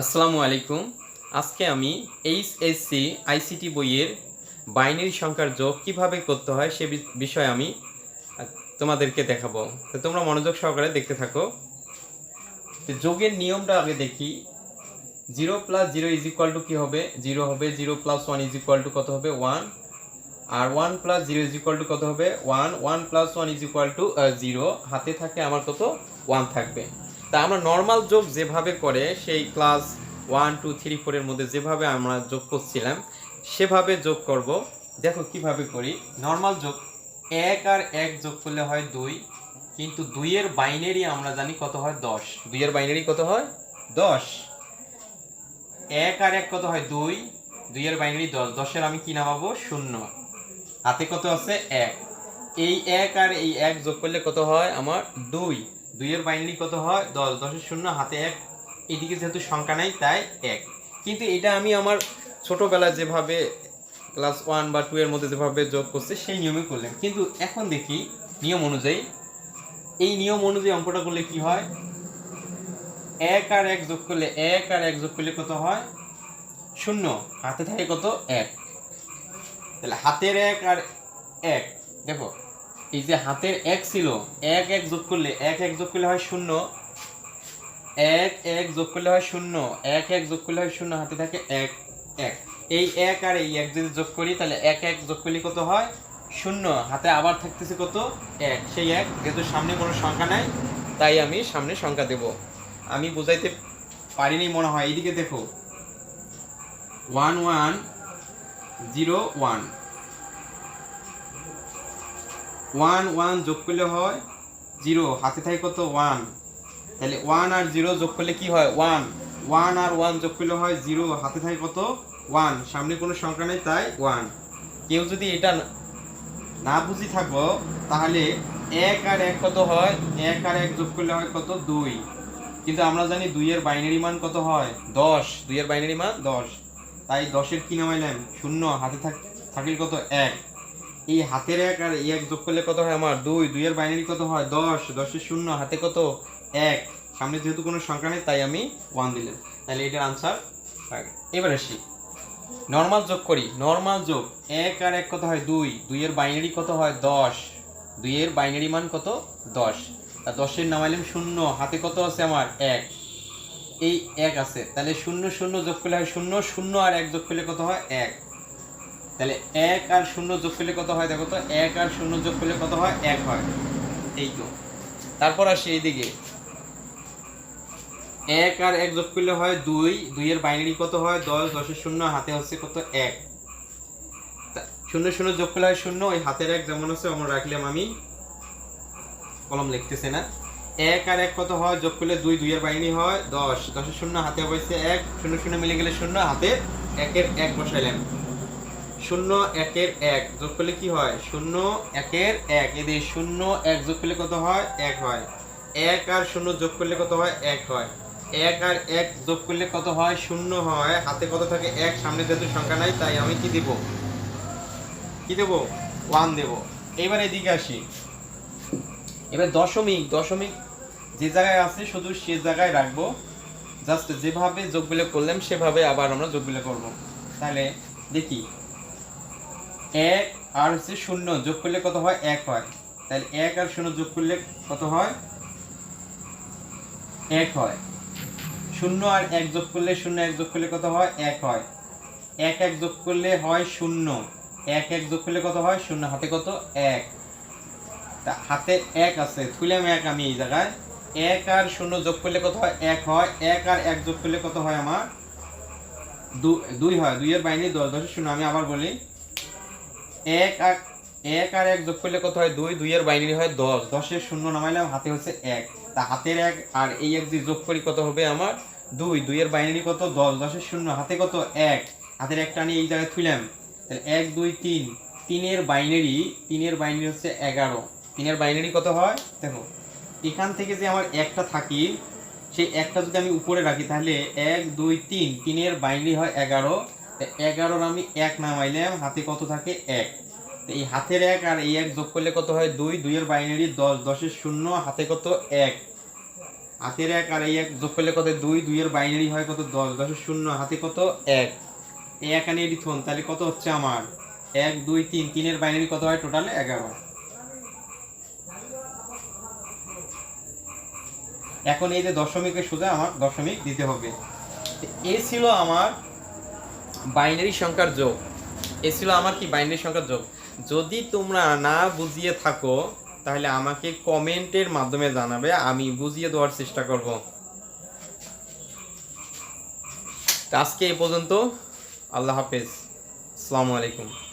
আসসালামু আলাইকুম। আজকে আমি এইচএসসি আইসিটি বইয়ের বাইনারি সংখ্যার যোগ কীভাবে করতে হয় সে বিষয়ে আমি তোমাদেরকে দেখাবো। তো তোমরা মনোযোগ সহকারে দেখতে থাকো। তো যোগের নিয়মটা আগে দেখি। Zero plus zero is equal to কী হবে? জিরো হবে, zero plus one is equal to কত হবে? One. R one plus zero is equal to কত হবে? One. One plus one is equal to zero. হাতে থাকে আমার কত? ওয়ান থাকবে। তা আমরা নর্মাল যোগ যেভাবে করে, সেই ক্লাস ওয়ান টু থ্রি ফোরের মধ্যে যেভাবে আমরা যোগ করছিলাম, সেভাবে যোগ করব। দেখো কীভাবে করি। নর্মাল যোগ এক আর এক যোগ করলে হয় দুই, কিন্তু দুইয়ের বাইনারি আমরা জানি কত হয় দশ। দুইয়ের বাইনারি কত হয়? দশ। এক আর এক কত হয় দুই? দুইয়ের বাইনারি দশ। দশের আমি কি নামাবো? শূন্য। হাতে কত আছে? এক। এই এক আর এই এক যোগ করলে কত হয়? আমার দুই। দুইয়ের বাইনারি কত হয়? দশ। দশের শূন্য, হাতে এক। এদিকে যেহেতু সংখ্যা নাই, তাই এক। কিন্তু এটা আমি আমার ছোটোবেলায় যেভাবে ক্লাস ওয়ান বা টু এর মধ্যে যেভাবে যোগ করছে, সেই নিয়মে করলাম। কিন্তু এখন দেখি নিয়ম অনুযায়ী, এই নিয়ম অনুযায়ী অঙ্কটা করলে কি হয়? এক আর এক যোগ করলে এক আর এক যোগ করলে কত হয়? শূন্য। হাতে থাকে কত? এক। তাহলে হাতের এক আর এক। দেখো এই যে হাতের এক ছিল, এক এক যোগ করলে, এক এক যোগ করলে হয় শূন্য। এক এক যোগ করলে হয় শূন্য, এক এক যোগ করলে হয় শূন্য, হাতে থাকে এক এক। এই এক আর এই এক যদি যোগ করি, তাহলে এক এক যোগ করলে কত হয়? শূন্য। হাতে আবার থাকতেছে কত? এক। সেই এক, যেহেতু সামনে কোনো সংখ্যা নাই, তাই আমি সামনে সংখ্যা দেব। আমি বোঝাইতে পারিনি মনে হয়। এইদিকে দেখো। One one zero one. One one যোগ করলে হয় জিরো। হাতে থাকে কত? ওয়ান। তাহলে ওয়ান আর জিরো যোগ করলে কি হয়? ওয়ান। ওয়ান আর ওয়ান যোগ করলে হয় জিরো। হাতে থাকে কত? ওয়ান। সামনে কোনো সংখ্যা নেই, তাই ওয়ান। কেউ যদি এটা না- বুঝি থাকো, তাহলে এক আর এক কত হয়? এক আর এক যোগ করলে হয় কত? দুই। কিন্তু আমরা জানি দুইয়ের বাইনারি মান কত হয়? দশ। দুইয়ের বাইনারি মান দশ। তাই দশের কি নামাইলাম? শূন্য। হাতে থাক থাকিল কত? এক। এই হাতের এক আর এক যোগ করলে কত হয় আমার? দুই। দুইয়ের বাইনারি কত হয়? দশ। দশের শূন্য। হাতে কত? এক। সামনে যেহেতু কোনো সংখ্যা নেই, তাই আমি ওয়ান দিলাম। তাহলে এটার আনসার এবার আসি। নর্মাল যোগ করি। নর্মাল যোগ এক আর এক কত হয়? দুই। দুইয়ের বাইনারি কত হয়? দশ। দুইয়ের বাইনারি মান কত? দশ। আর দশের নামাইলাম শূন্য। হাতে কত আছে আমার? এক। এই এক আছে। তাহলে শূন্য শূন্য যোগ করলে হয় শূন্য। শূন্য আর এক যোগ করলে কত হয়? এক। তাহলে এক আর শূন্য যোগ করলে কত হয় দেখো তো? এক আর শূন্য যোগ করলে কত হয়? এক হয়। এই তো। তারপর আসি এইদিকে। এক আর এক যোগ করলে হয় দুই। দুইয়ের বাইনারি কত হয়? দশ। দশের শূন্য, হাতে হচ্ছে কত? এক। শূন্য শূন্য যোগ করলে হয় শূন্য। ওই হাতের এক যেমন আছে, অমন রাখলাম আমি। কলম লিখতেছে না। এক আর এক কত হয়? যোগ করলে দুই। দুইয়ের বাইনারি হয় দশ। দশের শূন্য, হাতে হয়েছে এক। শূন্য শূন্য মিলে গেলে শূন্য, হাতে একের এক বসাইলাম। শূন্য একের এক যোগ করলে কি হয়? শূন্য একের এক। এদের শূন্য এক যোগ করলে কত হয়? এক হয়। এক আর শূন্য যোগ করলে কত হয়? এক হয়। এক আর এক যোগ করলে কত হয়? শূন্য হয়। হাতে কত থাকে? এক। সামনে যেহেতু সংখ্যা নাই, তাই আমি কি দেব? কি দেব? ওয়ান দেব। এবার এদিকে আসি। এবার দশমিক। দশমিক যে জায়গায় আছে, শুধু সে জায়গায় রাখব। জাস্ট যেভাবে যোগগুলো করলাম, সেভাবে আবার আমরা যোগগুলো করব। তাহলে দেখি। এক আর হচ্ছে শূন্য, যোগ করলে কত হয়? এক হয়। তাহলে এক আর শূন্য যোগ করলে কত হয়? এক হয়। শূন্য আর এক যোগ করলে শূন্য এক যোগ করলে কত হয়? এক হয়। এক এক যোগ করলে হয় শূন্য। এক এক যোগ করলে কত হয়? শূন্য। হাতে কত? এক। তা হাতে এক আছে। তুলাম এক আমি এই জায়গায়। এক আর শূন্য যোগ করলে কত হয়? এক হয়। এক আর এক যোগ করলে কত হয় আমার? দুই হয়। দুইয়ের বাইরে দশ দশের শূন্য। আমি আবার বলি। এক আর এক আর এক যোগ করলে কত হয়? দুই, দুইয়ের বাইনারি হয় দশ। দশের শূন্য নামাইলাম হাতে হচ্ছে এক। তা হাতের এক আর এই এক যদি যোগ করি কত হবে আমার? দুই। দুইয়ের বাইনারি কত? দশ। দশের শূন্য, হাতে কত? এক। হাতের একটা আমি এই জায়গায় থুইলাম। তাহলে এক, দুই, তিন। তিনের বাইনারি তিনের বাইনারি হচ্ছে এগারো। তিনের বাইনারি কত হয়? দেখো, এখান থেকে যে আমার একটা থাকি, সেই একটা যদি আমি উপরে রাখি, তাহলে এক, দুই, তিন। তিনের বাইনারি হয় এগারো। এগারোর আমি এক নামাইলাম, হাতে কত থাকে? এক। এই হাতের এক আর এই এক যোগ করলে কত হয়? দুই। দুইয়ের বাইনারি দশ, দশের শূন্য, হাতে কত? এক। হাতের এক আর এই এক যোগ করলে কত দুই। দুইয়ের বাইনারি হয় কত? দশ। দশের শূন্য, হাতে কত? এক। এক আনি এটি থন, তাহলে কত হচ্ছে আমার? এক, দুই, তিন। তিনের বাইনারি কত হয়? টোটাল এগারো। এখন এই যে দশমিকের সোজা আমার দশমিক দিতে হবে। এ ছিল আমার বাইনারি সংখ্যার যোগ। এ ছিল আমার কি বাইনারি সংখ্যার যোগ? যদি তোমরা না বুঝিয়ে থাকো, তাহলে আমাকে কমেন্টের মাধ্যমে জানাবে, আমি বুঝিয়ে দেওয়ার চেষ্টা করব। আজকে এ পর্যন্ত, আল্লাহ হাফেজ। আসসালামু আলাইকুম।